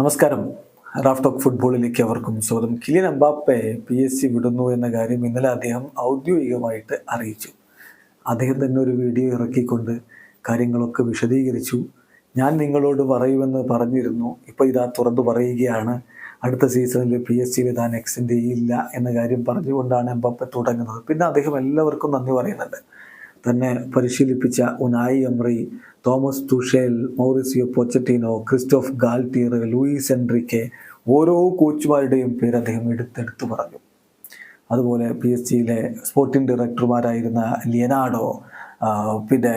നമസ്കാരം. Raf talk ഫുട്ബോളിലേക്ക് അവർക്കും സ്വാഗതം. Kylian Mbappe P S C വിടുന്നു എന്ന കാര്യം ഇന്നലെ അദ്ദേഹം ഔദ്യോഗികമായിട്ട് അറിയിച്ചു. അദ്ദേഹം തന്നെ ഒരു വീഡിയോ ഇറക്കിക്കൊണ്ട് കാര്യങ്ങളൊക്കെ വിശദീകരിച്ചു. ഞാൻ നിങ്ങളോട് പറയുമെന്ന് പറഞ്ഞിരുന്നു. ഇപ്പോൾ ഇതാ തുറന്നു പറയുകയാണ്. അടുത്ത സീസണിൽ പി എസ് സിയിൽ താൻ എക്സ്റ്റെൻഡ് ചെയ്യില്ല എന്ന കാര്യം പറഞ്ഞുകൊണ്ടാണ് എംബാപ്പെ തുടങ്ങുന്നത്. പിന്നെ അദ്ദേഹം എല്ലാവർക്കും നന്ദി പറയുന്നുണ്ട്. തന്നെ പരിശീലിപ്പിച്ച Unai Emery Thomas Tuchel Mauricio Pochettino Christophe Galtier Luis Enrique ഓരോ കോച്ചുമാരുടെയും പേര് അദ്ദേഹം എടുത്തെടുത്ത് പറഞ്ഞു. അതുപോലെ പി എസ് ജിയിലെ സ്പോർട്ടിംഗ് ഡയറക്ടർമാരായിരുന്ന ലിയനാഡോ പിന്നെ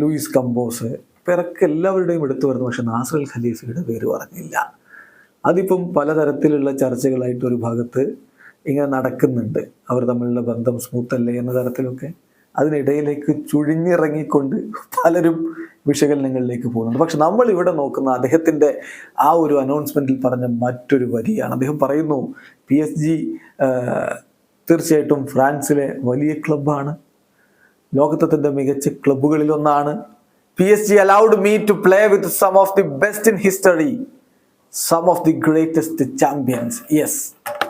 ലൂയിസ് കമ്പോസ് പേരൊക്കെ എല്ലാവരുടെയും എടുത്തു വരുന്നു പക്ഷെ നാസർ അൽ ഖലീഫയുടെ പേര് പറഞ്ഞില്ല. അതിപ്പം പലതരത്തിലുള്ള ചർച്ചകളായിട്ട് ഒരു ഭാഗത്ത് ഇങ്ങനെ നടക്കുന്നുണ്ട്. അവർ തമ്മിലുള്ള ബന്ധം സ്മൂത്തല്ലേ എന്ന തരത്തിലൊക്കെ. അതിനിടയിലേക്ക് ചുഴിഞ്ഞിറങ്ങിക്കൊണ്ട് പലരും വിശകലനങ്ങളിലേക്ക് പോകുന്നുണ്ട്. പക്ഷെ നമ്മൾ ഇവിടെ നോക്കുന്ന അദ്ദേഹത്തിന്റെ ആ ഒരു അനൗൺസ്മെന്റിൽ പറഞ്ഞ മറ്റൊരു വരിയാണ്. അദ്ദേഹം പറയുന്നു പി എസ് ജി തീർച്ചയായിട്ടും ഫ്രാൻസിലെ വലിയ ക്ലബ്ബാണ് ലോകത്തത്തിന്റെ മികച്ച ക്ലബ്ബുകളിൽ ഒന്നാണ് P S G allowed me to play with some of the best in history some of the greatest champions yes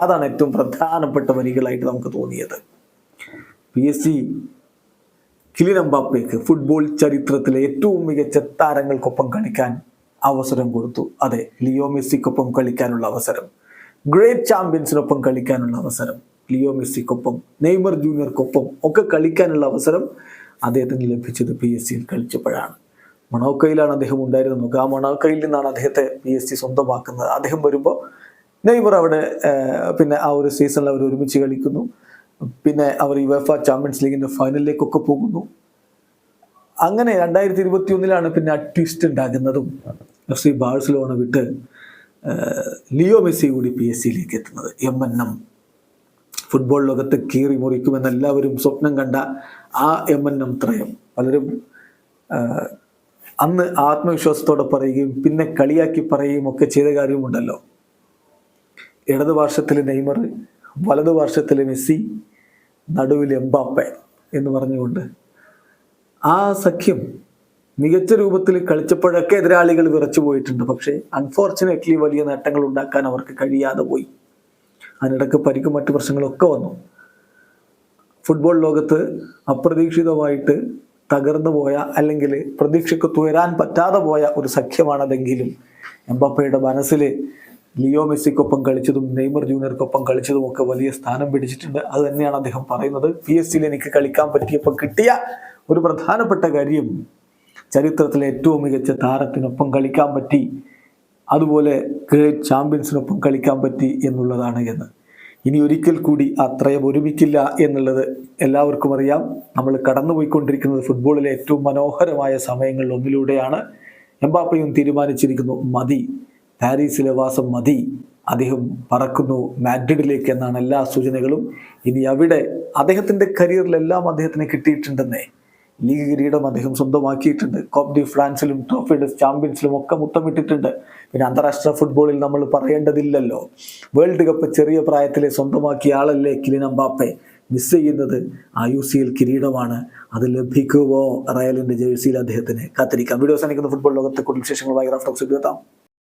അതാണ് ഏറ്റവും പ്രധാനപ്പെട്ട വരികളായിട്ട് നമുക്ക് തോന്നിയത്. P S G Kylian football ചരിത്രത്തിലെ ഏറ്റവും മികച്ച താരങ്ങൾക്കൊപ്പം കളിക്കാൻ അവസരം കൊടുത്തു. അതെ ലിയോ മെസ്സിക്കൊപ്പം കളിക്കാനുള്ള അവസരം. ഗ്രേറ്റ് ചാമ്പ്യൻസിനൊപ്പം കളിക്കാനുള്ള അവസരം. ലിയോ മെസ്സിക്കൊപ്പം നെയ്മർ ജൂനിയർക്കൊപ്പം ഒക്കെ കളിക്കാനുള്ള അവസരം അദ്ദേഹത്തിന് ലഭിച്ചത് പി എസ് സിയിൽ കളിച്ചപ്പോഴാണ്. മണോക്കയിലാണ് അദ്ദേഹം ഉണ്ടായിരുന്നത്. നമുക്ക് ആ മണോക്കയിൽ നിന്നാണ് അദ്ദേഹത്തെ പി എസ് സി സ്വന്തമാക്കുന്നത്. അദ്ദേഹം വരുമ്പോൾ നെയ്മർ അവിടെ പിന്നെ ആ ഒരു സീസണിൽ അവർ ഒരുമിച്ച് കളിക്കുന്നു. പിന്നെ അവർ യുവഫ ചാമ്പ്യൻസ് ലീഗിന്റെ ഫൈനലിലേക്കൊക്കെ പോകുന്നു. അങ്ങനെ രണ്ടായിരത്തി ഇരുപത്തി ഒന്നിലാണ് പിന്നെ ആ ട്വിസ്റ്റ് ഉണ്ടാകുന്നതും എഫ് സി ബാഴ്സലോണ വിട്ട് ലിയോ മെസ്സി കൂടി പി എസ് സിയിലേക്ക് എത്തുന്നത്. എം എൻ എം ഫുട്ബോൾ ലോകത്ത് കീറി മുറിക്കുമെന്ന് എല്ലാവരും സ്വപ്നം കണ്ട ആ എം എൻ എം ത്രയം. പലരും അന്ന് ആത്മവിശ്വാസത്തോടെ പറയുകയും പിന്നെ കളിയാക്കി പറയുകയും ഒക്കെ ചെയ്ത കാര്യമുണ്ടല്ലോ. ഇടതുപാർശ്വത്തിൽ നെയ്മർ വലതുപാർശ്വത്തിൽ മെസ്സി നടുവിൽ എംബാപ്പെ എന്ന് പറഞ്ഞുകൊണ്ട് ആ സഖ്യം മികച്ച രൂപത്തിൽ കളിച്ചപ്പോഴൊക്കെ എതിരാളികൾ വിറച്ചു പോയിട്ടുണ്ട്. പക്ഷേ അൺഫോർച്ചുനേറ്റ്ലി വലിയ നേട്ടങ്ങൾ ഉണ്ടാക്കാൻ അവർക്ക് കഴിയാതെ പോയി. അതിനിടയ്ക്ക് പരിക്കും മറ്റു പ്രശ്നങ്ങളൊക്കെ വന്നു. ഫുട്ബോൾ ലോകത്ത് അപ്രതീക്ഷിതമായിട്ട് തകർന്നു പോയ അല്ലെങ്കിൽ പ്രതീക്ഷയ്ക്ക് തുയരാൻ പറ്റാതെ പോയ ഒരു സഖ്യമാണതെങ്കിലും എംബാപ്പയുടെ മനസ്സിൽ ലിയോ മെസ്സിക്കൊപ്പം കളിച്ചതും നെയ്മർ ജൂനിയർക്കൊപ്പം കളിച്ചതും ഒക്കെ വലിയ സ്ഥാനം പിടിച്ചിട്ടുണ്ട്. അത് തന്നെയാണ് അദ്ദേഹം പറയുന്നത്. പി എസ് സിയിൽ എനിക്ക് കളിക്കാൻ പറ്റിയപ്പോൾ കിട്ടിയ ഒരു പ്രധാനപ്പെട്ട കാര്യം ചരിത്രത്തിലെ ഏറ്റവും മികച്ച താരത്തിനൊപ്പം കളിക്കാൻ പറ്റി അതുപോലെ ഗ്രേറ്റ് ചാമ്പ്യൻസിനൊപ്പം കളിക്കാൻ പറ്റി എന്നുള്ളതാണ് എന്ന്. ഇനി ഒരിക്കൽ കൂടി അത്രയും ഒരുമിക്കില്ല എന്നുള്ളത് എല്ലാവർക്കും അറിയാം. നമ്മൾ കടന്നുപോയിക്കൊണ്ടിരിക്കുന്നത് ഫുട്ബോളിലെ ഏറ്റവും മനോഹരമായ സമയങ്ങളിൽ ഒന്നിലൂടെയാണ് എംബാപ്പയും തീരുമാനിച്ചിരിക്കുന്നു മതി. പാരീസിലെ വാസം മതി. അദ്ദേഹം പറക്കുന്നു മാഡ്രിഡിലേക്ക് എന്നാണ് എല്ലാ സൂചനകളും. ഇനി അവിടെ അദ്ദേഹത്തിന്റെ കരിയറിലെല്ലാം അദ്ദേഹത്തിന് കിട്ടിയിട്ടുണ്ടെന്നേ. ലീഗ് കിരീടം അദ്ദേഹം സ്വന്തമാക്കിയിട്ടുണ്ട്. കോപ്പ് ഡി ഫ്രാൻസിലും ട്രോഫി ഡി ചാമ്പ്യൻസിലും ഒക്കെ മുത്തമിട്ടിട്ടുണ്ട് പിന്നെ അന്താരാഷ്ട്ര ഫുട്ബോളിൽ നമ്മൾ പറയേണ്ടതില്ലല്ലോ. വേൾഡ് കപ്പ് ചെറിയ പ്രായത്തിലെ സ്വന്തമാക്കിയ ആളല്ലേ കിലിൻ അമ്പാപ്പെ മിസ് ചെയ്യുന്നത് ആ യു സി എൽ കിരീടമാണ്. അത് ലഭിക്കുമോ റയലിന്റെ ജേഴ്സിയിൽ അദ്ദേഹത്തിന് കാത്തിരിക്കാം. വീഡിയോസ് അനിക്കുന്ന ഫുട്ബോൾ ലോകത്തെ കൂടുതൽ റാഫ്റ്റോക്സ് എത്താം.